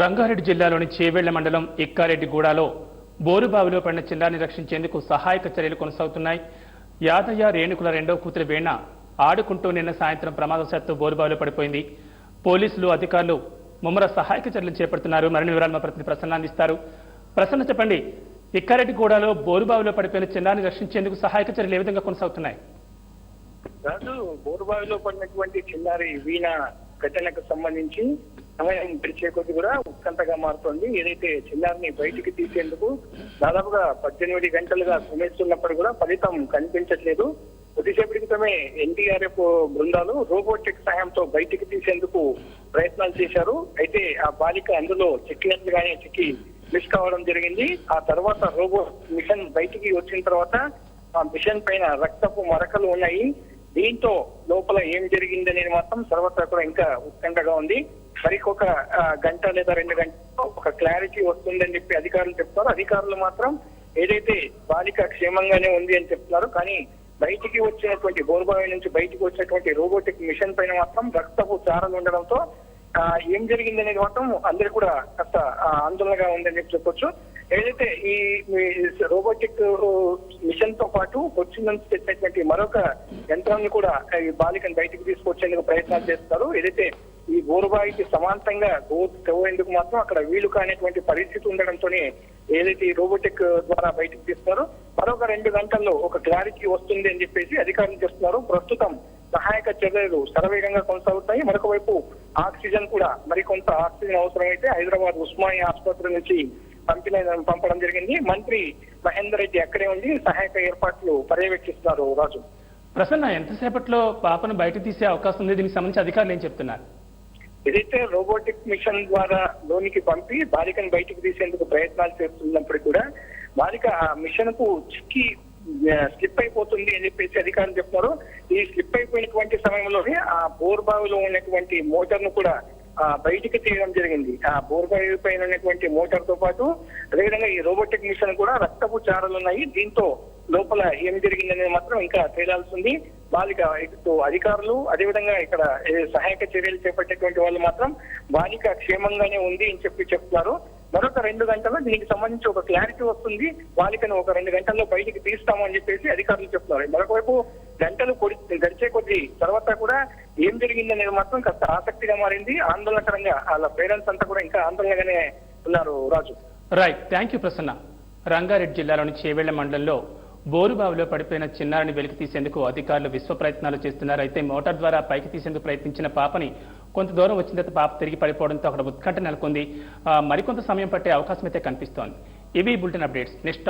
రంగారెడ్డి జిల్లాలోని చేవెళ్ళ మండలం ఇక్కారెడ్డిగూడలో బోరుబావిలో పడిన చిన్నారిని రక్షించేందుకు సహాయక చర్యలు కొనసాగుతున్నాయి. యాదయ్య రేణుకుల రెండో కూతురు వేణ ఆడుకుంటూ నిన్న సాయంత్రం ప్రమాదవశాత్తు బోరుబావిలో పడిపోయింది. పోలీసులు అధికారులు ముమ్మర సహాయక చర్యలు చేపడుతున్నారు. మరిన్ని వివరాలు మా ప్రతినిధి ప్రసన్న అందిస్తారు. ప్రసన్న చెప్పండి. ఇక్కారెడ్డిగూడలో బోరుబావిలో పడిపోయిన చిన్నారిని రక్షించేందుకు సహాయక చర్యలు ఏ విధంగా కొనసాగుతున్నాయి? రాజు బోరుబావిలో పడినటువంటి చిన్నారి వీణ ఘటనకు సంబంధించి సమయం గడిచే కొద్ది కూడా ఉత్కంఠగా మారుతోంది. ఏదైతే చిన్నారిని బయటికి తీసేందుకు దాదాపుగా పద్దెనిమిది గంటలుగా శ్రమిస్తున్నప్పుడు కూడా ఫలితం కనిపించట్లేదు. కొద్దిసేపటి క్రితమే ఎన్డీఆర్ఎఫ్ బృందాలు రోబోటిక్ సహాయంతో బయటికి తీసేందుకు ప్రయత్నాలు చేశారు. అయితే ఆ బాలిక అందులో చిక్కినట్లుగానే చిక్కి మిస్ కావడం జరిగింది. ఆ తర్వాత రోబో మిషన్ బయటికి వచ్చిన తర్వాత ఆ మిషన్ పైన రక్తపు మరకలు ఉన్నాయి. దీంతో లోపల ఏం జరిగిందనేది మాత్రం సర్వత్రా కూడా ఇంకా ఉత్కంఠగా ఉంది. మరికొక గంట లేదా రెండు గంటల్లో ఒక క్లారిటీ వస్తుందని చెప్పి అధికారులు చెప్తారు. అధికారులు మాత్రం ఏదైతే బాలిక క్షేమంగానే ఉంది అని చెప్తున్నారు కానీ బయటికి వచ్చినటువంటి బోర్బావి నుంచి బయటికి వచ్చినటువంటి రోబోటిక్ మిషన్ పైన మాత్రం రక్తపు చారలు ఉండడంతో ఏం జరిగింది అనేది మాత్రం అందరు కూడా కాస్త ఆందోళనగా ఉందని చెప్పి చెప్పొచ్చు. ఏదైతే ఈ ఈ రోబోటిక్ మిషన్తో పాటు కొచ్చి నుంచి తెచ్చినటువంటి మరొక యంత్రాన్ని కూడా ఈ బాలికను బయటికి తీసుకొచ్చేందుకు ప్రయత్నాలు చేస్తారు. ఏదైతే ఈ బోరుబాయికి సమాంతంగా గోతు తవ్వేందుకు మాత్రం అక్కడ వీలు కానిటువంటి పరిస్థితి ఉండడంతోనే ఏదైతే రోబోటిక్ ద్వారా బయటకు తీస్తున్నారో మరొక రెండు గంటల్లో ఒక క్లారిటీ వస్తుంది అని చెప్పేసి అధికారులు చేస్తున్నారు ప్రస్తుతం సహాయక చర్యలు శరవేగంగా కొనసాగుతాయి. మరొక వైపు ఆక్సిజన్ కూడా మరికొంత ఆక్సిజన్ అవసరమైతే హైదరాబాద్ ఉస్మానియా ఆసుపత్రి నుంచి పంపిన పంపడం జరిగింది. మంత్రి మహేందర్ రెడ్డి అక్కడే ఉండి సహాయక ఏర్పాట్లు పర్యవేక్షిస్తున్నారు. రాజు. ప్రసన్న ఎంతసేపట్లో పాపను బయట తీసే అవకాశం ఉంది? దీనికి సంబంధించి అధికారులు ఏం చెప్తున్నారు? ఏదైతే రోబోటిక్ మిషన్ ద్వారా లోనికి పంపి బాలికను బయటకు తీసేందుకు ప్రయత్నాలు చేస్తున్నప్పుడు కూడా బాలిక ఆ మిషన్కు చిక్కి స్లిప్ అయిపోతుంది అని చెప్పేసి అధికారులు చెప్తున్నారు. ఈ స్లిప్ అయిపోయినటువంటి సమయంలోనే ఆ బోర్బావిలో ఉన్నటువంటి మోటార్ను కూడా ఆ బయటికి తీయడం జరిగింది. ఆ బోర్బావి పైన ఉన్నటువంటి మోటార్తో పాటు అదేవిధంగా ఈ రోబోటిక్ మిషన్ కూడా రక్తపు చారలు ఉన్నాయి దీంతో లోపల ఏం జరిగిందనేది మాత్రం ఇంకా తేలాల్సి ఉంది. బాలిక అధికారులు అదేవిధంగా ఇక్కడ సహాయక చర్యలు చేపట్టేటువంటి వాళ్ళు మాత్రం బాలిక క్షేమంగానే ఉంది అని చెప్పి చెప్తున్నారు. మరొక రెండు గంటల్లో దీనికి సంబంధించి ఒక క్లారిటీ వస్తుంది. బాలికను ఒక రెండు గంటల్లో బయటికి తీస్తామని చెప్పేసి అధికారులు చెప్తున్నారు. మరొక వైపు గంటలు కొడి గడిచే కొద్ది తర్వాత కూడా ఏం జరిగిందనేది మాత్రం కాస్త ఆసక్తిగా మారింది. ఆందోళనకరంగా వాళ్ళ పేరెంట్స్ అంతా కూడా ఇంకా ఆందోళనగానే ఉన్నారు Raju. Right thank you Prasanna. Rangareddy జిల్లాలోని చేవేళ్ళ మండలంలో బోరుబావిలో పడిపోయిన చిన్నారిని వెలికి తీసేందుకు అధికారులు విశ్వ ప్రయత్నాలు చేస్తున్నారు. అయితే మోటార్ ద్వారా పైకి తీసేందుకు ప్రయత్నించిన పాపని కొంత దూరం వచ్చిన తర్వాత పాప తిరిగి పడిపోవడంతో అక్కడ ఉత్కంఠ నెలకొంది. మరికొంత సమయం పట్టే అవకాశం అయితే కనిపిస్తోంది. ఇవి బులెటిన్ అప్డేట్స్. నెక్స్ట్